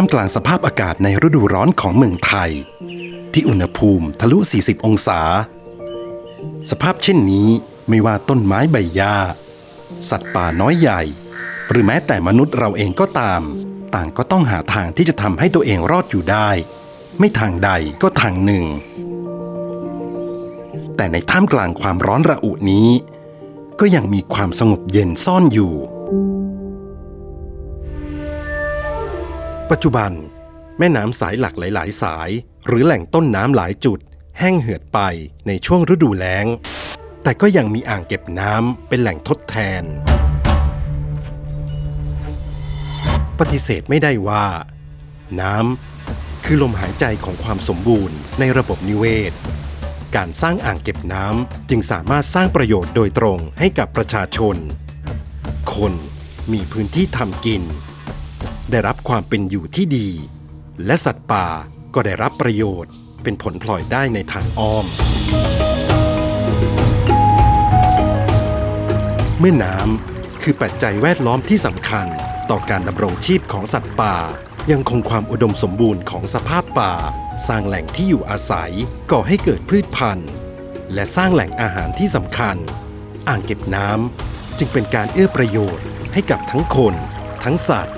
ท่ามกลางสภาพอากาศในฤดูร้อนของเมืองไทย ที่อุณหภูมิทะลุ 40 องศา สภาพเช่นนี้ไม่ว่าต้นไม้ใบหญ้า สัตว์ป่าน้อยใหญ่ หรือแม้แต่มนุษย์เราเองก็ตาม ต่างก็ต้องหาทางที่จะทำให้ตัวเองรอดอยู่ได้ ไม่ทางใดก็ทางหนึ่ง แต่ในท่ามกลางความร้อนระอุนี้ ก็ยังมีความสงบเย็นซ่อนอยู่ ปัจจุบัน แม่น้ำสายหลักหลาย ๆ สาย หรือแหล่งต้นน้ำหลายจุด แห้งเหือดไปในช่วงฤดูแล้ง แต่ก็ยังมีอ่างเก็บน้ำเป็นแหล่งทดแทน ปฏิเสธไม่ได้ว่า น้ำคือลมหายใจของความสมบูรณ์ในระบบนิเวศ การสร้างอ่างเก็บน้ำจึงสามารถสร้างประโยชน์โดยตรงให้กับประชาชน คนมีพื้นที่ทำกิน ได้รับความเป็นอยู่ที่ดี และสัตว์ป่าก็ได้รับประโยชน์ เป็นผลพลอยได้ในทางอ้อม เมื่อน้ำคือปัจจัยแวดล้อมที่สำคัญต่อการดำรงชีพของสัตว์ป่า ยังคงความอุดมสมบูรณ์ของสภาพป่า สร้างแหล่งที่อยู่อาศัยก่อให้เกิดพืชพันธุ์ และสร้างแหล่งอาหารที่สำคัญ อ่างเก็บน้ำจึงเป็นการเอื้อประโยชน์ให้กับทั้งคน ทั้งสัตว์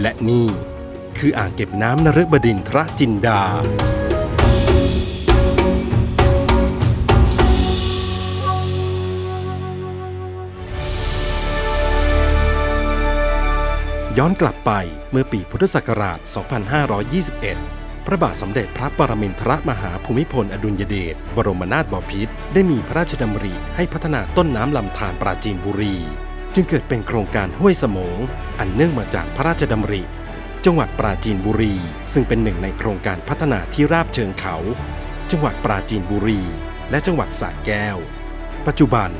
และนี่ คืออ่างเก็บน้ำนฤบดินทรจินดา ย้อนกลับไปเมื่อปีพุทธศักราช 2521 พระบาทสมเด็จพระปรมินทรมหาภูมิพลอดุลยเดชบรมนาถบพิตรได้มีพระราชดำริให้พัฒนาต้นน้ำลำธารปราจีนบุรี จึงเกิดเป็นโครงการห้วยสมง อันเนื่องมาจากพระราชดำริ จังหวัดปราจีนบุรี ซึ่งเป็นหนึ่งในโครงการพัฒนาที่ราบเชิงเขา จังหวัดปราจีนบุรี และจังหวัดสระแก้ว ปัจจุบัน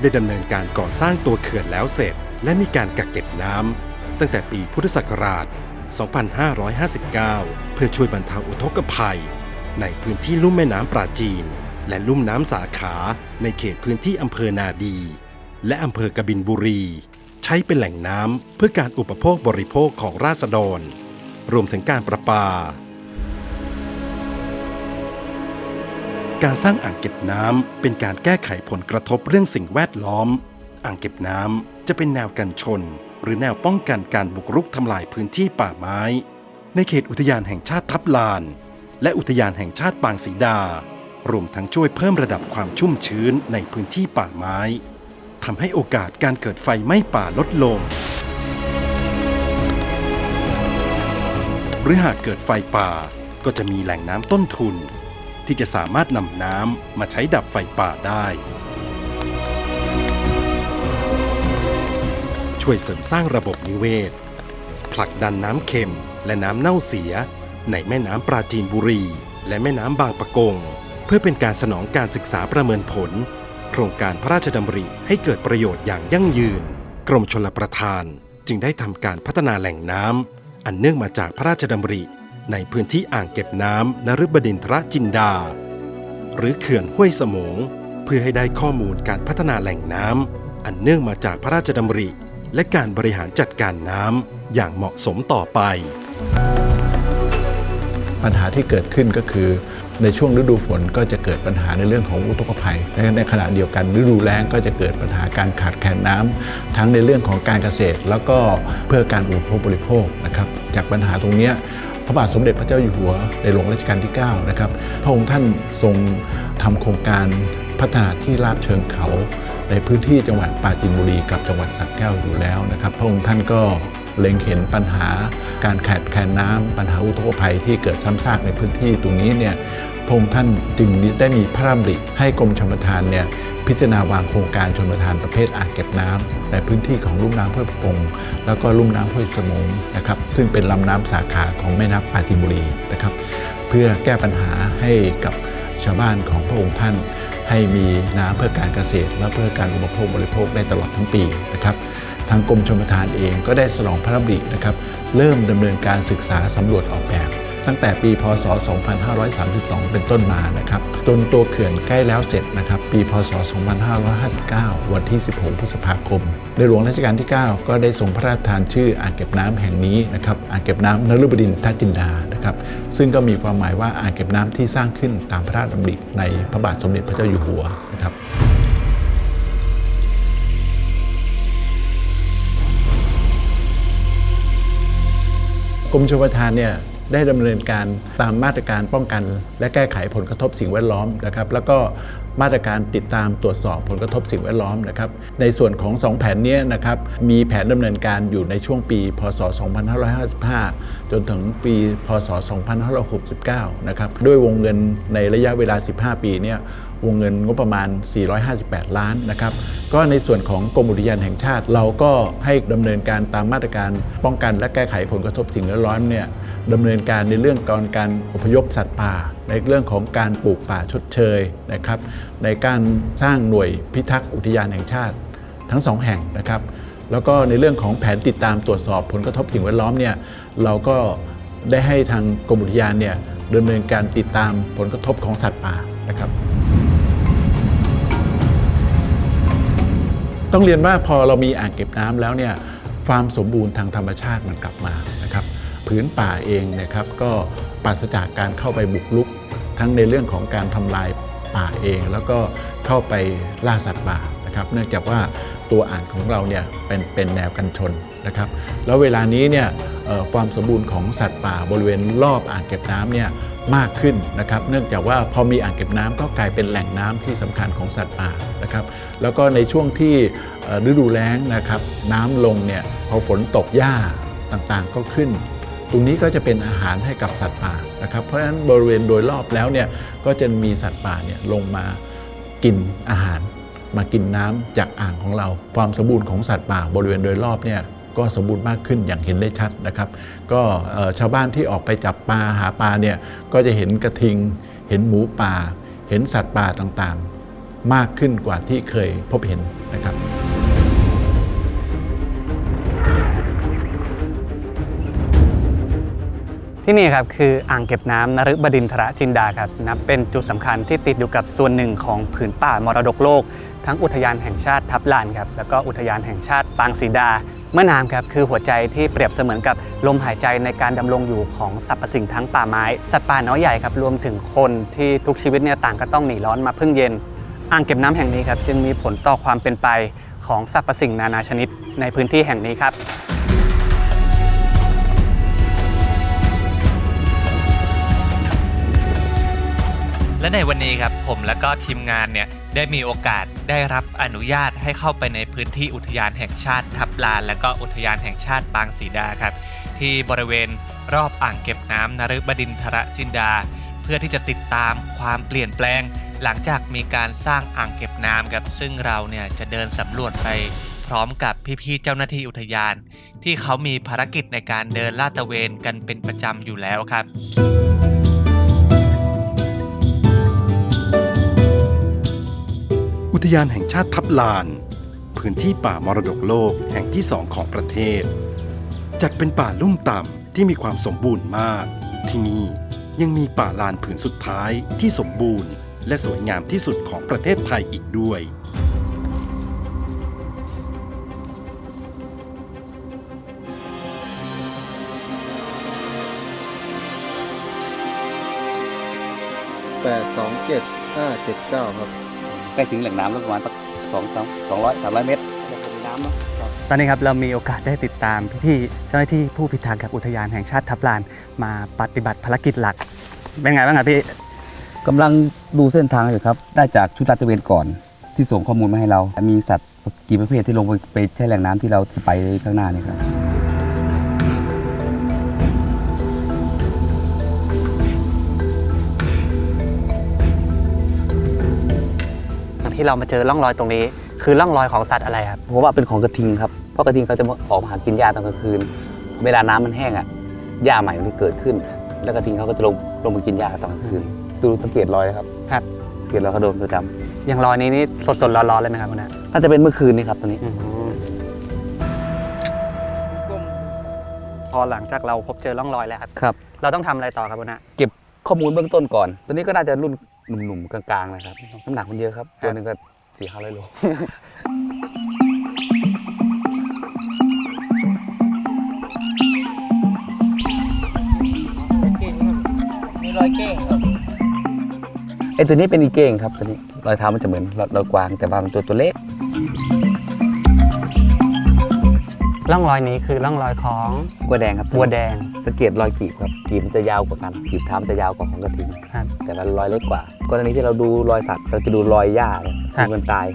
ได้ดำเนินการก่อสร้างตัวเขื่อนแล้วเสร็จ และมีการกักเก็บน้ำตั้งแต่ปีพุทธศักราช 2559 เพื่อช่วยบรรเทาอุทกภัย ในพื้นที่ลุ่มแม่น้ำปราจีน และลุ่มน้ำสาขาในเขตพื้นที่อำเภอนาดี และอำเภอกบินบุรี ใช้เป็นแหล่งน้ำเพื่อการอุปโภคบริโภคของราษฎร รวมถึงการประปา การสร้างอ่างเก็บน้ำเป็นการแก้ไขผลกระทบเรื่องสิ่งแวดล้อม อ่างเก็บน้ำจะเป็นแนวกันชน หรือแนวป้องกันการบุกรุกทำลายพื้นที่ป่าไม้ ในเขตอุทยานแห่งชาติทับลาน และอุทยานแห่งชาติปางสีดารวมทั้งช่วยเพิ่มระดับความชุ่มชื้นในพื้นที่ป่าไม้ ทำให้โอกาสการเกิดไฟไหม้ป่าลดลง หรือหากเกิดไฟป่าก็จะมีแหล่งน้ำต้นทุน ที่จะสามารถนำน้ำมาใช้ดับไฟป่าได้ ช่วยเสริมสร้างระบบนิเวศ ผลักดันน้ำเค็มและน้ำเน่าเสีย ในแม่น้ำปราจีนบุรี และแม่น้ำบางปะกง เพื่อเป็นการสนองการศึกษาประเมินผล ครงการพระราชดำริให้เกิดประโยชน์อย่างยั่งยืน กรมชลประทานจึงได้ทำการพัฒนาแหล่งน้ำอันเนื่องมาจากพระราชดำริ ในพื้นที่อ่างเก็บน้ำนฤบดินทรจินดา หรือเขื่อนห้วยสมงเพื่อให้ได้ข้อมูลการพัฒนาแหล่งน้ำอันเนื่องมาจากพระราชดำริ และการบริหารจัดการน้ำอย่างเหมาะสมต่อไป ปัญหาที่เกิดขึ้นก็คือ ในช่วงฤดูฝนก็จะเกิดปัญหาในเรื่องของอุทกภัยและในขณะเดียวกันฤดูแล้งก็จะเกิดปัญหาการขาดแคลนน้ำทั้งในเรื่องของการเกษตร แล้วก็เพื่อการอุปโภคบริโภคนะครับจากปัญหาตรงนี้พระบาทสมเด็จพระเจ้าอยู่หัวในหลวงรัชกาลที่ 9 นะครับ พระองค์ท่านทรงทำโครงการพัฒนาที่ราบเชิงเขาในพื้นที่จังหวัดปราจีนบุรีกับจังหวัดสระแก้วอยู่แล้วนะครับ พระองค์ท่านก็เล็งเห็นปัญหาการขาดแคลนน้ำปัญหาอุทกภัยที่เกิดซ้ำซากในพื้นที่ตรงนี้เนี่ย พระองค์ท่านจึงได้มีพระราชดำริให้กรมชลประทานเนี่ยพิจารณาวางโครงการชลประทานประเภทอ่างเก็บน้ำในพื้นที่ของลุ่มน้ำห้วยปงแล้วก็ลุ่มน้ำห้วยสมงนะครับซึ่งเป็นลำน้ำสาขาของแม่น้ำปาจีนบุรีนะครับ เพื่อแก้ปัญหาให้กับชาวบ้านของพระองค์ท่าน ให้มีน้ำเพื่อการเกษตร และเพื่อการอุปโภคบริโภคได้ตลอดทั้งปีนะครับทางกรมชลประทานเองก็ได้สนองพระราชดำรินะครับ เริ่มดำเนินการศึกษาสำรวจออกแบบ ตั้งแต่ปีพศ 2532 เป็นต้นมานะครับจนตัวเขื่อนใกล้แล้วเสร็จนะครับปีพศ 2559 วันที่ 16 พฤษภาคม ในหลวงรัชกาลที่ 9 ก็ได้ทรงพระราชทานชื่ออ่างเก็บน้ำแห่งนี้นะครับอ่างเก็บน้ำนฤบดินทจินดานะครับซึ่งก็มีความหมายว่าอ่างเก็บน้ำที่สร้างขึ้นตามพระราชดำริในพระบาทสมเด็จพระเจ้าอยู่หัวนะครับกรมชลประทานเนี่ย ได้ดำเนินการตามมาตรการป้องกัน และแก้ไขผลกระทบสิ่งแวดล้อมนะครับ แล้วก็มาตรการติดตามตรวจสอบผลกระทบสิ่งแวดล้อมนะครับ ในส่วนของ 2 แผนนี้นะครับ มีแผนดำเนินการอยู่ในช่วงปี พศ 2555 จนถึงปี พศ 2569 นะครับ ด้วยวงเงินในระยะเวลา 15 ปีเนี่ยวงเงินงบประมาณ 458 ล้านนะครับ ก็ในส่วนของกรมอุทยานแห่งชาติ เราก็ให้ดำเนินการตามมาตรการป้องกันและแก้ไขผลกระทบสิ่งแวดล้อมเนี่ย ดำเนินการในเรื่องการการอพยพสัตว์ป่า ในเรื่องของการปลูกป่าชดเชยนะครับ ในการสร้างหน่วยพิทักษ์อุทยานแห่งชาติทั้งสองแห่งนะครับ แล้วก็ในเรื่องของแผนติดตามตรวจสอบผลกระทบสิ่งแวดล้อมเนี่ยเราก็ได้ให้ทางกรมอุทยานเนี่ยดำเนินการติดตามผลกระทบของสัตว์ป่านะครับ ต้องเรียนว่าพอเรามีอ่างเก็บน้ำแล้วเนี่ยความสมบูรณ์ทางธรรมชาติมันกลับมา นะครับผืนป่าเองนะครับก็ปราศจากการเข้าไปบุกรุก ทั้งในเรื่องของการทำลายป่าเอง แล้วก็เข้าไปล่าสัตว์ป่านะครับเนื่องจากว่าตัวอ่างของเราเนี่ยเป็นเป็นแนวกันชนนะครับ แล้วเวลานี้เนี่ยความสมบูรณ์ของสัตว์ป่าบริเวณรอบอ่างเก็บน้ำเนี่ยมากขึ้นนะครับ เนื่องจากว่าพอมีอ่างเก็บน้ำก็กลายเป็นแหล่งน้ำที่สำคัญของสัตว์ป่านะครับ แล้วก็ในช่วงที่ฤดูแล้งนะครับ น้ำลงเนี่ยพอฝนตกหญ้าต่างๆก็ขึ้น รงนี้ก็จะเป็นอาหารให้กับสัตว์ป่านะครับ เพราะฉะนั้นบริเวณโดยรอบแล้วเนี่ยก็จะมีสัตว์ป่าเนี่ยลงมากินอาหาร มากินน้ำจากอ่างของเรา ความสมบูรณ์ของสัตว์ป่าบริเวณโดยรอบเนี่ยก็สมบูรณ์มากขึ้นอย่างเห็นได้ชัดนะครับ ก็ชาวบ้านที่ออกไปจับปลาหาปลาเนี่ยก็จะเห็นกระทิง เห็นหมูป่า เห็นสัตว์ป่าต่างๆ มากขึ้นกว่าที่เคยพบเห็นนะครับ ที่นี่ครับคืออ่างเก็บน้ำนฤบดินทรจินดาครับนับเป็นจุดสำคัญที่ติดอยู่กับส่วนหนึ่งของผืนป่ามรดกโลก ทั้งอุทยานแห่งชาติทับลานครับแล้วก็อุทยานแห่งชาติปางสีดาแม่น้ำครับคือหัวใจที่เปรียบเสมือนกับลมหายใจในการดำรงอยู่ของสรรพสิ่งทั้งป่าไม้ สัตว์ป่าน้อยใหญ่ครับรวมถึงคนที่ทุกชีวิตเนี่ยต่างก็ต้องหนีร้อนมาพึ่งเย็น อ่างเก็บน้ำแห่งนี้ครับจึงมีผลต่อความเป็นไปของสรรพสิ่งนานาชนิดในพื้นที่แห่งนี้ครับ และในวันนี้ครับผมและก็ทีมงานเนี่ยได้มีโอกาสได้รับอนุญาตให้เข้าไปในพื้นที่อุทยานแห่งชาติทับลาน และก็อุทยานแห่งชาติบางสีดาครับ ที่บริเวณรอบอ่างเก็บน้ำนฤบดินทรจินดา เพื่อที่จะติดตามความเปลี่ยนแปลง หลังจากมีการสร้างอ่างเก็บน้ำครับซึ่งเราเนี่ยจะเดินสำรวจไปพร้อมกับพี่ๆเจ้าหน้าที่อุทยาน ที่เขามีภารกิจในการเดินลาดตระเวนกันเป็นประจำอยู่แล้วครับ อุทยานแห่งชาติทับลาน พื้นที่ป่ามรดกโลกแห่งที่สองของประเทศ จัดเป็นป่าลุ่มต่ำที่มีความสมบูรณ์มาก ที่นี่ยังมีป่าลานผืนสุดท้ายที่สมบูรณ์ และสวยงามที่สุดของประเทศไทยอีกด้วยแปดสองเจ็ดห้าเจ็ดเก้าครับ ใกล้ถึงแหล่งน้ำแล้วประมาณสักสองสองสองร้อยสามร้อยเมตรน้ำเนาะตอนนี้ครับเรามีโอกาสได้ติดตามพี่ๆเจ้าหน้าที่ผู้พิทักษ์กับอุทยานแห่งชาติทับลานมาปฏิบัติภารกิจหลัก เป็นไงบ้างครับพี่กำลังดูเส้นทางอยู่ครับ ได้จากชุดลาดตระเวนก่อนที่ส่งข้อมูลมาให้เรา มีสัตว์กี่ประเภทที่ลงไปไปใช้แหล่งน้ำที่เราจะไปข้างหน้านี่ครับ ที่เรามาเจอร่องรอยตรงนี้ คือร่องรอยของสัตว์อะไรครับผมว่าเป็นของกระทิงครับเพราะกระทิงเขาจะออกมาหากินหญ้าตอนกลางคืน เวลาน้ำมันแห้งอะหญ้าใหม่มันจะเกิดขึ้น แล้วกระทิงเขาก็จะลงลงมากินหญ้าตอนกลางคืน ดูสังเกตรอยนะครับครับสังเกตรอยเขาโดนประจอย่างรอยนี้นี่สดๆร้อนๆเลยไหมครับคุณนะำน่าจะเป็นเมื่อคืนนี้ครับตรงนี้อืมพอหลังจากเราพบเจอร่องรอยแล้วครับครับเราต้องทำอะไรต่อครับคุณนะเก็บข้อมูลเบื้องต้นก่อน ตัวนี้ก็น่าจะรุ่น หนุ่มๆกลางๆนะครับน้ำหนักมันเยอะครับ ตัวหนึงก็สี่ห้าร้อยโลมีรอยเก้งครับไอ้ตัวนี้เป็นอีเก้งครับตัวนี้รอยเท้ามันจะเหมือนรอยรอยกวางแต่ว่ามันตัวตัวเล็ก ร่องรอยนี้คือร่องรอยของบัวแดงครับบัวแดงสังเกตรอยกีบครับกีบมันจะยาวกว่ากันกีบเท้ามันจะยาวกว่าของกระทิงครับแต่มันรอยเล็กกว่ากรณีที่เราดูรอยสัตว์เราจะดูรอยหญ้าเนี่ยครับที่มันตาย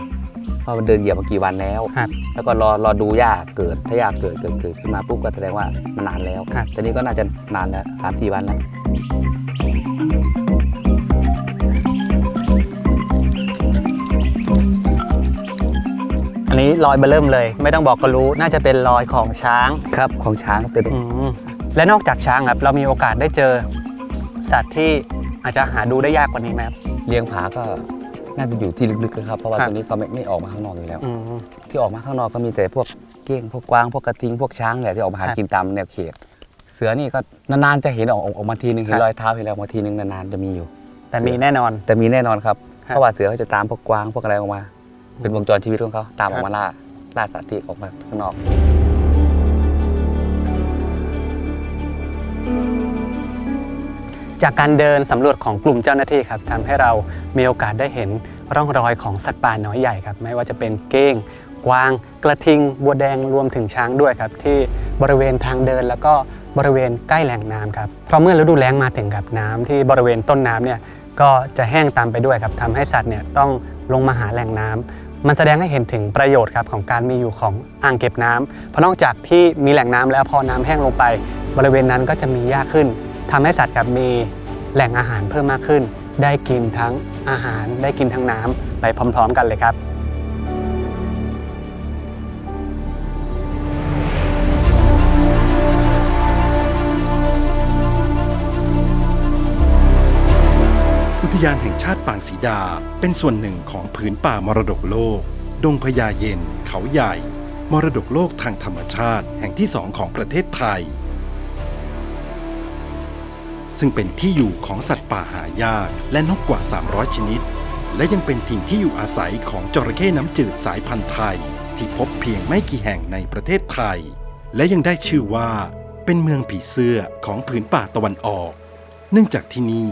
ว่ามันเดินเหยียบมากี่วันแล้วครับแล้วก็รอรอดูหญ้าเกิดถ้าหญ้าเกิดเกิดเกิดขึ้นมาปุ๊บก็แสดงว่ามันนานแล้วครับทีนี้ก็น่าจะนานแล้วสามสี่วันแล้ว นนี้รอยเบอร์เริ่มเลย ไม่ต้องบอกก็รู้น่าจะเป็นรอยของช้างครับของช้างครับตัวนี้อืมและนอกจากช้างครับเรามีโอกาสได้เจอ สัตว์ที่อาจจะหาดูได้ยากกว่านี้ไหมครับ เลี้ยงผาก็น่าจะอยู่ที่ลึกๆนะครับเพราะว่าครับ ตัวนี้เขาไม่ไม่ออกมาข้างนอกอยู่แล้ว อืม ที่ออกมาข้างนอกก็มีแต่พวกเก้งพวกกวางพวกกระทิงพวกช้างแหละที่ออกมาหาครับกินตามแนวเขต เสือนี่ก็นานๆจะเห็นออกออกมาทีนึงเห็ครันบรอยเท้าเห็นอะไรออกมาทีนึงนานๆจะมีอยู่ แต่มีแน่นอน แต่มีแน่นอนครับ ครับ เพราะว่าเสือเขาจะตามพวกกวางพวกอะไรออกมา เป็นวงจรชีวิตของเขาตามออกครับมาล่าล่าสัตว์ที่ออกมาข้างนอก จากการเดินสำรวจของกลุ่มเจ้าหน้าที่ครับทำให้เรามีโอกาสได้เห็นร่องรอยของสัตว์ป่าน้อยใหญ่ครับ ไม่ว่าจะเป็นเก้ง กวาง กระทิง บัวแดงรวมถึงช้างด้วยครับ ที่บริเวณทางเดินแล้วก็บริเวณใกล้แหล่งน้ำครับเพราะเมื่อฤดูแล้งมาถึงกับน้ำที่บริเวณต้นน้ำเนี่ยก็จะแห้งตามไปด้วยครับทำให้สัตว์เนี่ยต้องลงมาหาแหล่งน้ำ มันแสดงให้เห็นถึงประโยชน์ครับของการมีอยู่ของอ่างเก็บน้ำเพราะนอกจากที่มีแหล่งน้ำแล้วพอน้ำแห้งลงไป บริเวณนั้นก็จะมีหญ้าขึ้นทำให้สัตว์กับมีแหล่งอาหารเพิ่มมากขึ้น ได้กินทั้งอาหารได้กินทั้งน้ำไปพร้อม ๆ กันเลยครับ ทยานแห่งชาติปางสีดา เป็นส่วนหนึ่งของผืนป่ามรดกโลก ดงพญาเย็น เขาใหญ่ มรดกโลกทางธรรมชาติแห่งที่สองของประเทศไทย ซึ่งเป็นที่อยู่ของสัตว์ป่าหายากและนกกว่า 300 ชนิด และยังเป็นถิ่นที่อยู่อาศัยของจระเข้น้ำจืดสายพันธุ์ไทย ที่พบเพียงไม่กี่แห่งในประเทศไทย และยังได้ชื่อว่า เป็นเมืองผีเสื้อของผืนป่าตะวันออก เนื่องจากที่นี่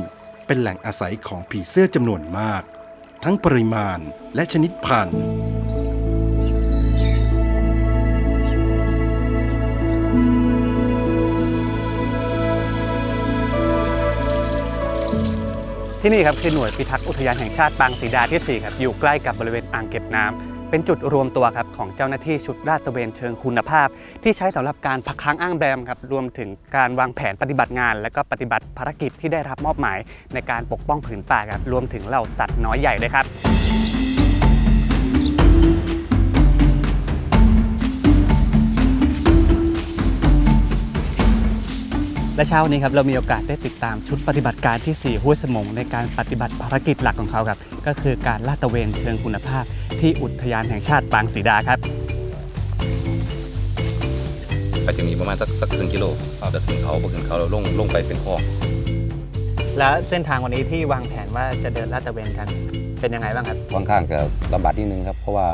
เป็นแหล่งอาศัยของผีเสื้อจำนวนมาก ทั้งปริมาณและชนิดพันธุ์ที่นี่ครับคือหน่วยพิทักษ์อุทยานแห่งชาติปางสีดาที่ 4 ครับ อยู่ใกล้กับบริเวณอ่างเก็บน้ำ เป็นจุดรวมตัวครับของเจ้าหน้าที่ชุดลาดตระเวนเชิงคุณภาพ ที่ใช้สำหรับการพักค้างอ้างแรมครับรวมถึงการวางแผนปฏิบัติงาน และก็ปฏิบัติภารกิจที่ได้รับมอบหมาย ในการปกป้องผืนป่าครับรวมถึงเหล่าสัตว์น้อยใหญ่ด้วยครับ และเช้าวันนี้ครับเรามีโอกาสได้ติดตามชุดปฏิบัติการที่ 4 ห้วยสมงในการปฏิบัติภารกิจหลักของเขาครับ ก็คือการลาดตระเวนเชิงคุณภาพ ที่อุทยานแห่งชาติปางสีดาครับไปถึงนี้ประมาณสักสักครึ่งกิโลเราจะถึงเขาพอถึงเขาเราลงลงไปเป็นคลองและเส้นทางวันนี้ที่วางแผนว่าจะเดินลาดตระเวนกันเป็นยังไงบ้างครับค่อนข้างจะลำบากนิดนึงครับเพราะว่า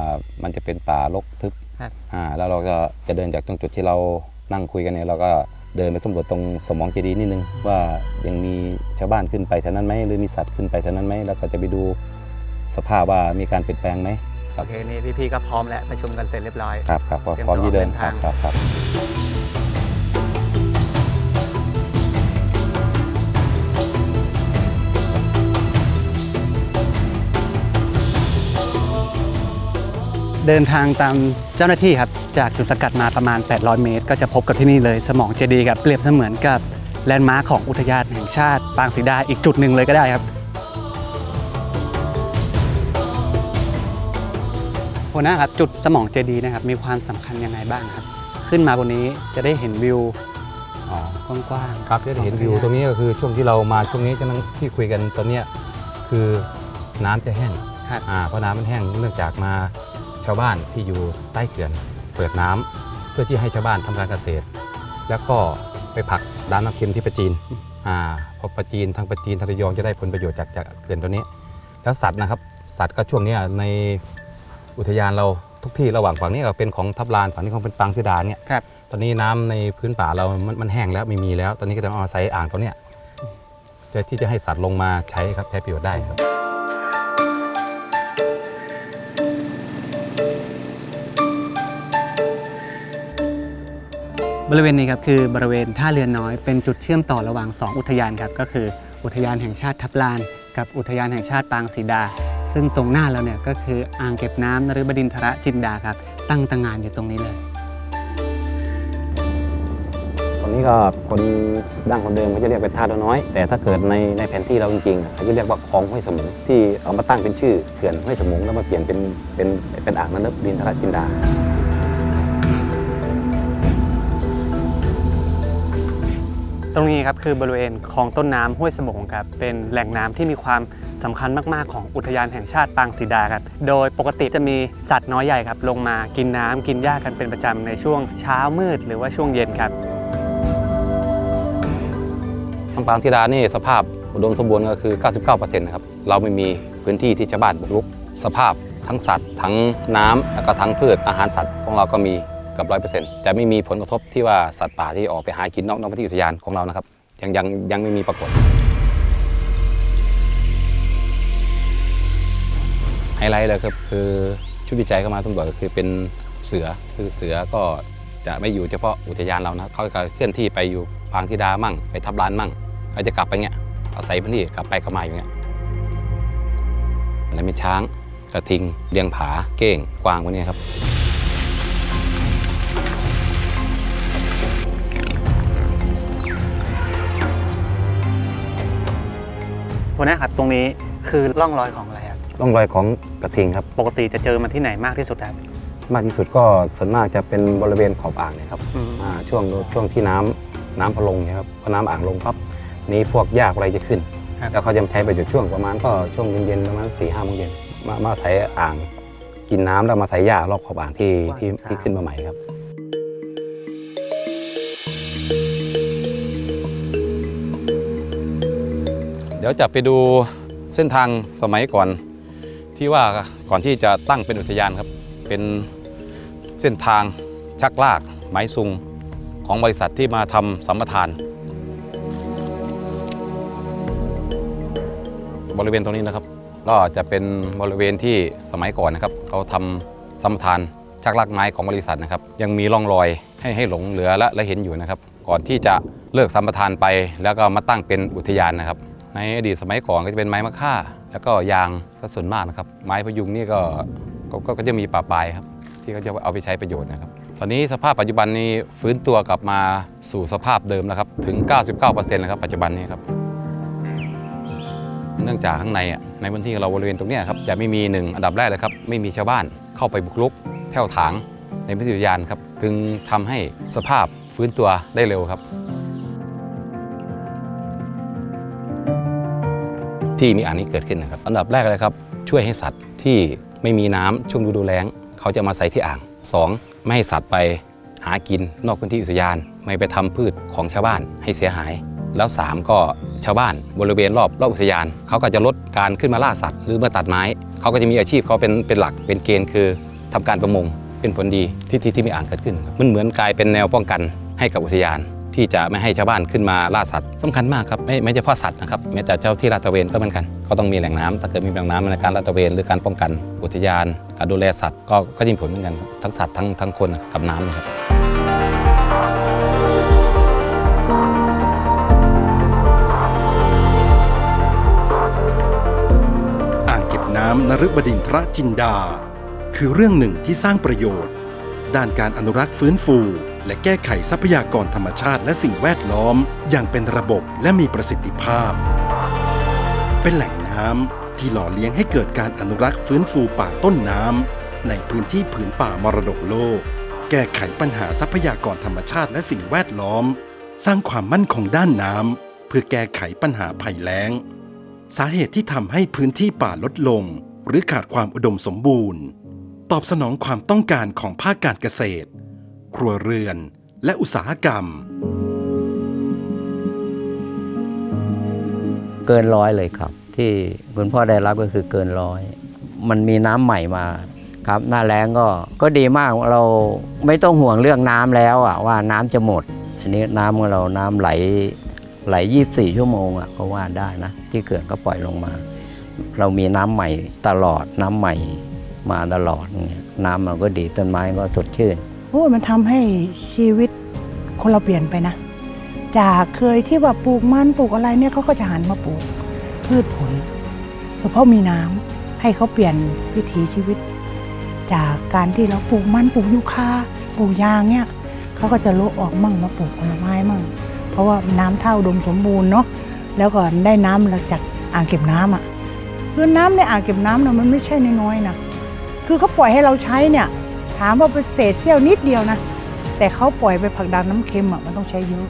มันจะเป็นป่ารกทึบครับอ่าแล้วเราก็จะเดินจากตรงจุดที่เรานั่งคุยกันเนี่ยเราก็ เดินไปสำรวจตรงสมองเจดีย์นิดนึงว่ายังมีชาวบ้านขึ้นไปแถวนั้นไหมหรือมีสัตว์ขึ้นไปแถวนั้นไหมแล้วก็จะไปดูสภาพว่ามีการเปลี่ยนแปลงไหมโอเคนี่พี่ๆก็พร้อมแล้วประชุมกันเสร็จเรียบร้อยครับครับก็เตรียมพร้อมที่เดินตัวคเดิรันบทางครับครับ เดินทางตามเจ้าหน้าที่ครับ จากจุดสกัดมาประมาณ 800 เมตร ก็จะพบกับที่นี่เลยสมองเจดีย์ครับเปรียบเสมือนกับแลนด์มาร์คของอุทยานแห่งชาติ ปางสีดาอีกจุดหนึ่งเลยก็ได้ครับหัวหน้าครับจุดสมองเจดีย์นะครับมีความสำคัญยังไงบ้างครับ ขึ้นมาบนนี้จะได้เห็นวิวอ๋อกว้างๆครับจะเห็นวิวตรงนี้ก็คือช่วงที่เรามาช่วงนี้ฉะนั้นที่คุยกันตอนเนี้ยคือน้ำจะแห้งครับอ่าเพราะน้ำมันแห้งเนื่องจากมา ชาวบ้านที่อยู่ใต้เขื่อนเปิดน้ำเพื่อที่ให้ชาวบ้านทำการเกษตร แล้วก็ไปผลักด้านน้ำเค็มที่ประจีนอ่าพอประจีนทางประจีนทางระยองจะได้ผลประโยชน์จากจากเขื่อนตัวนี้ แล้วสัตว์นะครับ สัตว์ก็ช่วงเนี้ยในอุทยานเราทุกที่ระหว่างฝั่งนี้ก็เป็นของทับลานฝั่งนี้ของเป็นปางสีดาเนี่ยครับตอนนี้น้ำในพื้นป่าเรามันมันแห้งแล้วไม่มีแล้ว ตอนนี้ก็ต้องเอาอาศัยอ่างตัวเนี้ยจะที่จะให้สัตว์ลงมาใช้ครับใช้ประโยชน์ได้ครับ บริเวณนี้ครับคือบริเวณท่าเรือน้อยเป็นจุดเชื่อมต่อระหว่าง 2 อุทยานครับก็คืออุทยานแห่งชาติทับลาน กับอุทยานแห่งชาติปางศรีดา ซึ่งตรงหน้าเราเนี่ยก็คืออ่างเก็บน้ำนฤบดินทรจินดาครับตั้งตางานอยู่ตรงนี้เลย ตรงนี้ก็คนดั้งคนเดิมเขาจะเรียกเป็นท่าเรือน้อย แต่ถ้าเกิดในในแผนที่เราจริงๆเขาจะเรียกว่าคลองห้วยสมุงที่เอามาตั้งเป็นชื่อเขื่อนห้วยสมุงแล้วมาเปลี่ยนเป็นเป็นเป็นอ่างน้ำดินทรจินดา ตรงนี้ครับคือบริเวณคลองต้นน้ำห้วยสมงครับเป็นแหล่งน้ำที่มีความสำคัญมากๆของอุทยานแห่งชาติปางศรีดาครับโดยปกติจะมีสัตว์น้อยใหญ่ครับลงมากินน้ำกินหญ้ากันเป็นประจำในช่วงเช้ามืดหรือว่าช่วงเย็นครับทางปางธิดานี่สภาพอุดมสมบูรณ์ก็คือ 99%นะครับเราไม่มีพื้นที่ที่ชาวบ้านบุกรุก สภาพทั้งสัตว์ ทั้งน้ำแล้วก็ทั้งพืชอาหารสัตว์ของเราก็มี กับร้อยเปอร์เซ็นต์จะไม่มีผลกระทบที่ว่าสัตว์ป่าที่ออกไปหากินนอกนอกพื้นที่อุทยานของเรานะครับยังยังยังไม่มีปรากฏไฮไลท์เลยครับคือชุดวิจัยเข้ามาสำรวจก็คือเป็นเสือคือเสือก็จะไม่อยู่เฉพาะอุทยานเรานะเขาจะเคลื่อนที่ไปอยู่พางธิดามั่ง ไปทับลานมั่งเขาจะกลับไปเงี้ยอาศัยพื้นที่กลับไปกลับมาอยู่เงี้ยแล้วมีช้างกระทิงเลียงผาเก้งกวางพวกนี้ครับ วันนี้ครับตรงนี้คือร่องรอยของอะไรครับร่องรอยของกระทิงครับ ปกติจะเจอมันที่ไหนมากที่สุดครับมากที่สุดก็ส่วนมากจะเป็นบริเวณขอบอ่างเนะครับอืมอ่าช่วงช่วงที่น้ำน้ำพอลงเนะครับพอน้ำอ่างลงปั๊บนี้พวกหญ้าอะไรจะขึ้น ครับ แล้วเขาจะใช้ประโยชน์ช่วงประมาณก็ช่วงเย็นๆประมาณสี่ห้าโมงเย็นมามาใส่อ่าง กินน้ำแล้วมาใส่หญ้ารอบขอบอ่างที่ที่ที่ขึ้นมาใหม่ครับ ดี๋ยวจะไปดูเส้นทางสมัยก่อนที่ว่าก่อนที่จะตั้งเป็นอุทยานครับ เป็นเส้นทางชักลากไม้ซุงของบริษัทที่มาทำสัมปทาน บริเวณตรงนี้นะครับก็จะเป็นบริเวณที่สมัยก่อนนะครับเขาทำสัมปทานชักลากไม้ของบริษัทนะครับ ยังมีร่องรอยให้ให้หลงเหลือและและเห็นอยู่นะครับ ก่อนที่จะเลิกสัมปทานไปแล้วก็มาตั้งเป็นอุทยานนะครับ ในอดีตสมัยก่อนก็จะเป็นไม้มะค่า แล้วก็ยางก็ส่วนมากนะครับ ไม้พยุงนี่ก็ก็ก็จะมีป่าปลายครับ ที่เขาจะเอาไปใช้ประโยชน์นะครับ ตอนนี้สภาพปัจจุบันนี้ฟื้นตัวกลับมาสู่สภาพเดิมแล้วครับถึง 99%แล้วครับปัจจุบันนี้ครับ เนื่องจากข้างในอะในพื้นที่เราบริเวณตรงนี้ครับจะไม่มีหนึ่งอันดับแรกเลยครับไม่มีชาวบ้านเข้าไปบุกรุกแผ่วถางในพื้นที่อุทยานครับจึงทำให้สภาพฟื้นตัวได้เร็วครับ ที่มีอ่างนี้เกิดขึ้นนะครับ อันดับแรกเลยครับช่วยให้สัตว์ที่ไม่มีน้ำช่วงฤดูแล้ง เขาจะมาใส่ที่อ่าง 2. ไม่ให้สัตว์ไปหากินนอกพื้นที่อุทยาน ไม่ไปทำพืชของชาวบ้านให้เสียหาย แล้ว 3 ก็ชาวบ้านบริเวณรอบรอบอุทยาน เขาก็จะลดการขึ้นมาล่าสัตว์หรือมาตัดไม้ เขาก็จะมีอาชีพเขาเป็นเป็นหลักเป็นเกณฑ์คือทำการประมงเป็นผลดีที่ที่ที่มีอ่างเกิดขึ้น มันเหมือนกลายเป็นแนวป้องกันให้กับอุทยาน ที่จะไม่ให้ชาวบ้านขึ้นมาล่าสัตว์สำคัญมากครับไม่ไม่เฉพาะสัตว์นะครับแม้แต่เจ้าที่ลาดตระเวนก็เหมือนกัน ก็ต้องมีแหล่งน้ำถ้าเกิดมีแหล่งน้ำในการลาดตระเวนหรือการป้องกันอุทยาน การดูแลสัตว์ก็ก็ยิ่งผลเหมือนกันครับทั้งสัตว์ทั้งทั้งคนกับน้ำนะครับอ่างเก็บน้ำนฤบดินทรจินดา คือเรื่องหนึ่งที่สร้างประโยชน์ ด้านการอนุรักษ์ฟื้นฟู และแก้ไขทรัพยากรธรรมชาติและสิ่งแวดล้อม อย่างเป็นระบบและมีประสิทธิภาพ เป็นแหล่งน้ำที่หล่อเลี้ยงให้เกิดการอนุรักษ์ฟื้นฟูป่าต้นน้ำในพื้นที่ผืนป่ามรดกโลก แก้ไขปัญหาทรัพยากรธรรมชาติและสิ่งแวดล้อม สร้างความมั่นคงด้านน้ำเพื่อแก้ไขปัญหาภัยแล้ง สาเหตุที่ทำให้พื้นที่ป่าลดลง หรือขาดความอุดมสมบูรณ์ ตอบสนองความต้องการของภาคการเกษตร ครัวเรือน และอุตสาหกรรม เกินร้อยเลยครับ ที่คุณพ่อได้รับก็คือเกินร้อย มันมีน้ำใหม่มาครับ หน้าแล้งก็ก็ดีมากเราไม่ต้องห่วงเรื่องน้ำแล้วอะว่าน้ำจะหมดอันนี้น้ำของเราน้ำไหลไหล 24 ชั่วโมงอะก็ว่าได้นะ ที่เขื่อนก็ปล่อยลงมา เรามีน้ำใหม่ตลอดน้ำใหม่ มาตลอดอย่างเงี้ยน้ำเราก็ดีต้นไม้ก็สดชื่นโอ้ยมันทำให้ชีวิตคนเราเปลี่ยนไปนะ จากเคยที่ว่าปลูกมันปลูกอะไรเนี่ยเขาก็จะหันมาปลูกพืชผลเพราะมีน้ำให้เขาเปลี่ยนวิถีชีวิต จากการที่เราปลูกมันปลูกยูคาปลูกยางเนี่ยเขาก็จะละออกมั่งมาปลูกผลไม้มั่ง เพราะว่าน้ำเท่าดมสมบูรณ์เนาะแล้วก็ได้น้ำจากอ่างเก็บน้ำอะคือน้ำในอ่างเก็บน้ำเนะมันไม่ใช่น้อยๆนะ คือเขาปล่อยให้เราใช้เนี่ย ถามว่าเป็นเศษเสี้ยวนิดเดียวนะ แต่เขาปล่อยไปผลักดันน้ำเค็มอะมันต้องใช้เยอะ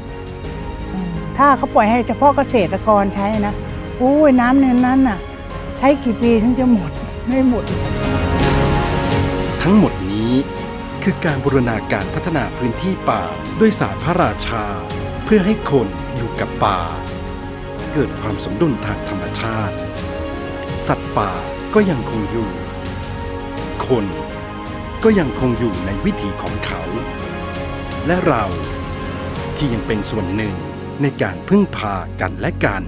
ถ้าเขาปล่อยให้เฉพาะเกษตรกรใช้นะโอ้ยน้ำในนั้นน่ะ ใช้กี่ปีถึงจะหมดไม่หมด ทั้งหมดนี้คือการบูรณาการพัฒนาพื้นที่ป่าด้วยศาสตร์พระราชา เพื่อให้คนอยู่กับป่า เกิดความสมดุลทางธรรมชาติ สัตว์ป่าก็ยังคงอยู่ คน ก็ยังคงอยู่ในวิถีของเขา และเราที่ยังเป็นส่วนหนึ่งในการพึ่งพากันและกัน